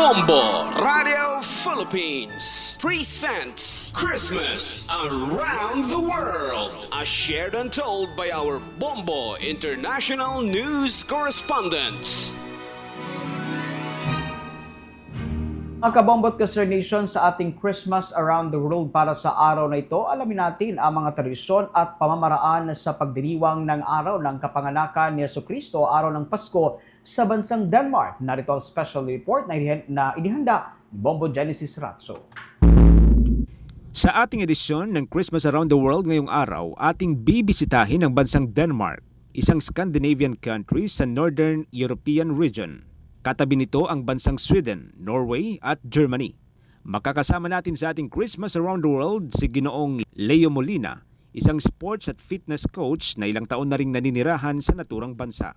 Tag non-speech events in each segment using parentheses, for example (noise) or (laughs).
Bombo Radio Philippines presents Christmas Around the World, as shared and told by our Bombo International News Correspondents. Mga kabombot Kaster Nation sa ating Christmas Around the World para sa araw na ito, alamin natin ang mga tradisyon at pamamaraan sa pagdiriwang ng araw ng kapanganakan ni Yeso Kristo, araw ng Pasko sa bansang Denmark. Narito ang special report na, inihan- na inihanda ni Bombo Genesis Ratso. Sa ating edisyon ng Christmas Around the World ngayong araw, ating bibisitahin ang bansang Denmark, isang Scandinavian country sa Northern European region. Katabi nito ang bansang Sweden, Norway at Germany. Makakasama natin sa ating Christmas Around the World si Ginoong Leo Molina, isang sports at fitness coach na ilang taon na ring naninirahan sa naturang bansa.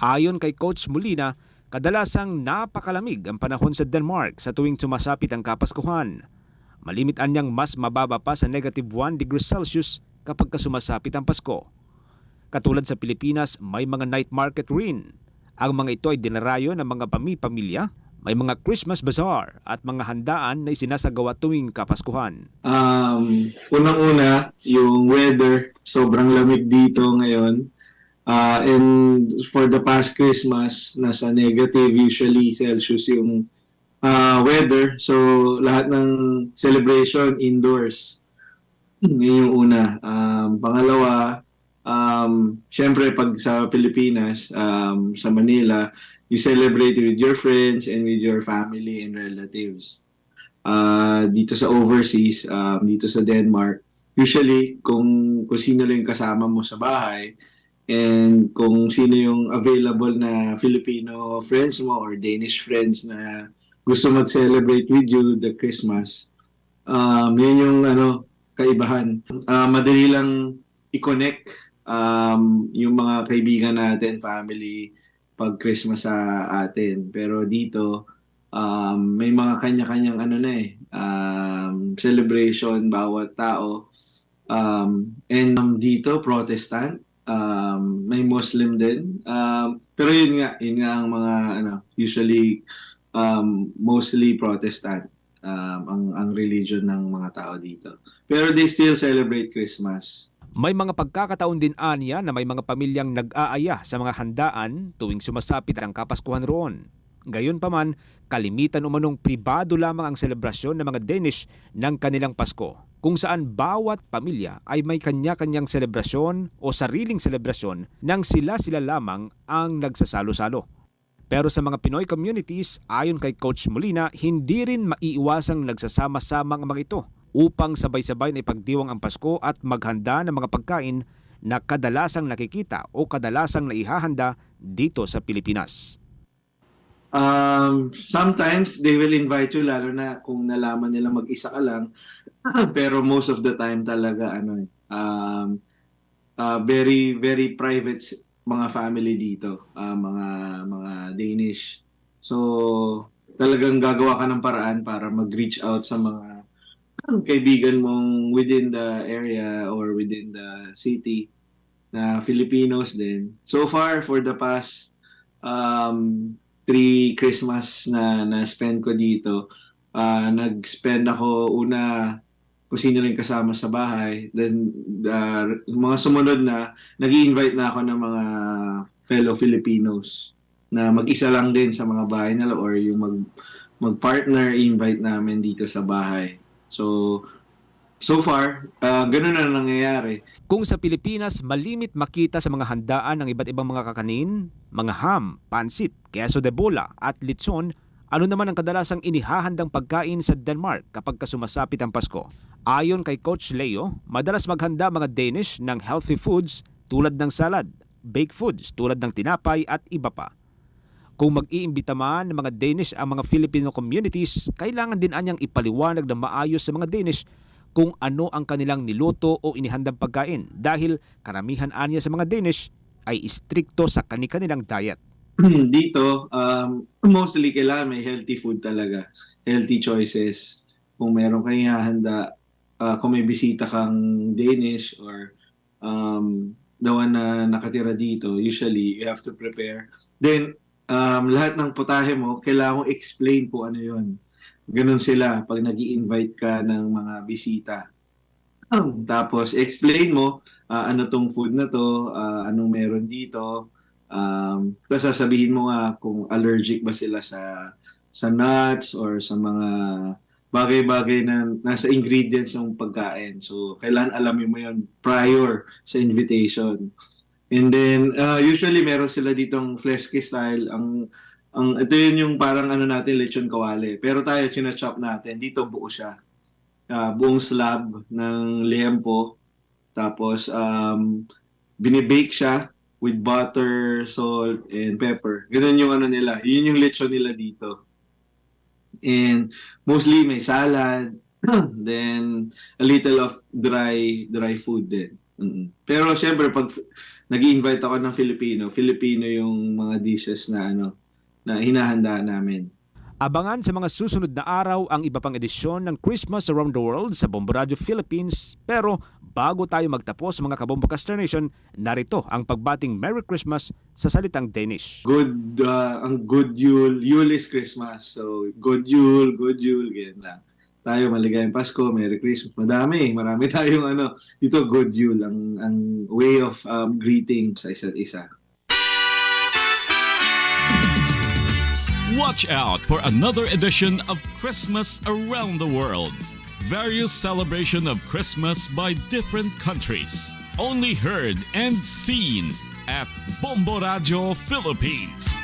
Ayon kay Coach Molina, kadalasang napakalamig ang panahon sa Denmark sa tuwing sumasapit ang Kapaskuhan. Malimitan niyang mas mababa pa sa negative 1 degrees Celsius kapag sumasapit ang Pasko. Katulad sa Pilipinas, may mga night market rin. Ang mga ito ay dinarayo ng mga pami-pamilya, may mga Christmas bazaar at mga handaan na isinasagawa tuwing Kapaskuhan. Um, unang-una, yung weather, sobrang lamig dito ngayon. Uh, and for the past Christmas, nasa negative usually Celsius yung uh, weather. So, lahat ng celebration indoors. Yun yung una. Um, pangalawa, um, syempre pag sa Pilipinas, um, sa Manila, you celebrate with your friends and with your family and relatives uh, dito sa overseas, um, dito sa Denmark, usually kung, kung sino lang kasama mo sa bahay and kung sino yung available na Filipino friends mo or Danish friends na gusto mag-celebrate with you the Christmas, um, yun yung ano, kaibahan. Uh, madali lang i-connect um, yung mga kaibigan natin, family, pag Christmas sa atin. Pero dito, um, may mga kanya-kanyang ano na eh, um, celebration bawat tao. Um, and um, dito, Protestant, um, may Muslim din. Um, pero yun nga, yun nga ang mga, ano, usually, um, mostly Protestant um, ang, ang religion ng mga tao dito. Pero they still celebrate Christmas. May mga pagkakataon din anya na may mga pamilyang nag-aaya sa mga handaan tuwing sumasapit ang Kapaskuhan roon. Gayunpaman, kalimitan umanong pribado lamang ang selebrasyon ng mga Danish ng kanilang Pasko, kung saan bawat pamilya ay may kanya-kanyang selebrasyon o sariling selebrasyon nang sila-sila lamang ang nagsasalo-salo. Pero sa mga Pinoy communities, ayon kay Coach Molina, hindi rin maiiwasang nagsasama-sama ang mga ito upang sabay-sabay na ipagdiwang ang Pasko at maghanda ng mga pagkain na kadalasang nakikita o kadalasang naihahanda dito sa Pilipinas. Um, sometimes they will invite you lalo na kung nalaman nila mag-isa ka lang. (laughs) Pero most of the time talaga ano eh, um, uh, very very private mga family dito, uh, mga mga Danish. So talagang gagawa ka ng paraan para mag-reach out sa mga kaibigan mong within the area or within the city na Filipinos din. So far for the past um, three Christmas na na-spend ko dito, ah, nag-spend ako una kung sino rin kasama sa bahay. Then, uh, mga sumunod na, nag invite na ako ng mga fellow Filipinos na mag-isa lang din sa mga bahay nila or yung mag, mag-partner invite namin dito sa bahay. So, so far, uh, ganun na nangyayari. Kung sa Pilipinas, malimit makita sa mga handaan ng iba't ibang mga kakanin, mga ham, pansit, queso de bola at litson, ano naman ang kadalasang inihahandang pagkain sa Denmark kapag kasumasapit ang Pasko? Ayon kay Coach Leo, madalas maghanda mga Danish ng healthy foods tulad ng salad, baked foods tulad ng tinapay at iba pa. Kung mag-iimbita man ng mga Danish ang mga Filipino communities, kailangan din anyang ipaliwanag ng maayos sa mga Danish kung ano ang kanilang niluto o inihandang pagkain dahil karamihan anya sa mga Danish ay istrikto sa kani-kanilang diet. dito, um, mostly kailangan may healthy food talaga. Healthy choices. Kung meron kang ihahanda, uh, kung may bisita kang Danish or um, the one na nakatira dito, usually you have to prepare. Then, um, lahat ng putahe mo, kailangan mo explain po ano yon. Ganun sila pag nag invite ka ng mga bisita. Tapos, explain mo ah, ano tong food na to, ah, anong meron dito. Um, tapos sasabihin mo nga kung allergic ba sila sa sa nuts or sa mga bagay-bagay na nasa ingredients ng pagkain. So, kailangan alamin mo yon prior sa invitation. And then, uh, usually meron sila ditong fleski style. Ang, ang, ito yun yung parang ano natin, lechon kawali. Pero tayo, china-chop natin. Dito buo siya. Ah, buong slab ng liempo. Tapos, um, binibake siya with butter, salt, and pepper. Ganun yung ano nila. Yun yung lechon nila dito. And mostly may salad, (clears throat) then a little of dry dry food din. Pero syempre pag nag invite ako ng Filipino, Filipino yung mga dishes na ano na hinahanda namin. Abangan sa mga susunod na araw ang iba pang edisyon ng Christmas Around the World sa Bombo Radio Philippines. Pero bago tayo magtapos mga Kabombo Caster Nation, narito ang pagbating Merry Christmas sa salitang Danish. Good uh, ang good Yule, Yule is Christmas. So good Yule, good Yule, ganyan lang. Tayo maligayang Pasko, Merry Christmas. Madami, marami (laughs) tayong ano, dito good Yule ang ang way of um, greeting sa isa't isa. Watch out for another edition of Christmas Around the World. Various celebration of Christmas by different countries. Only heard and seen at Bombo Radio Philippines.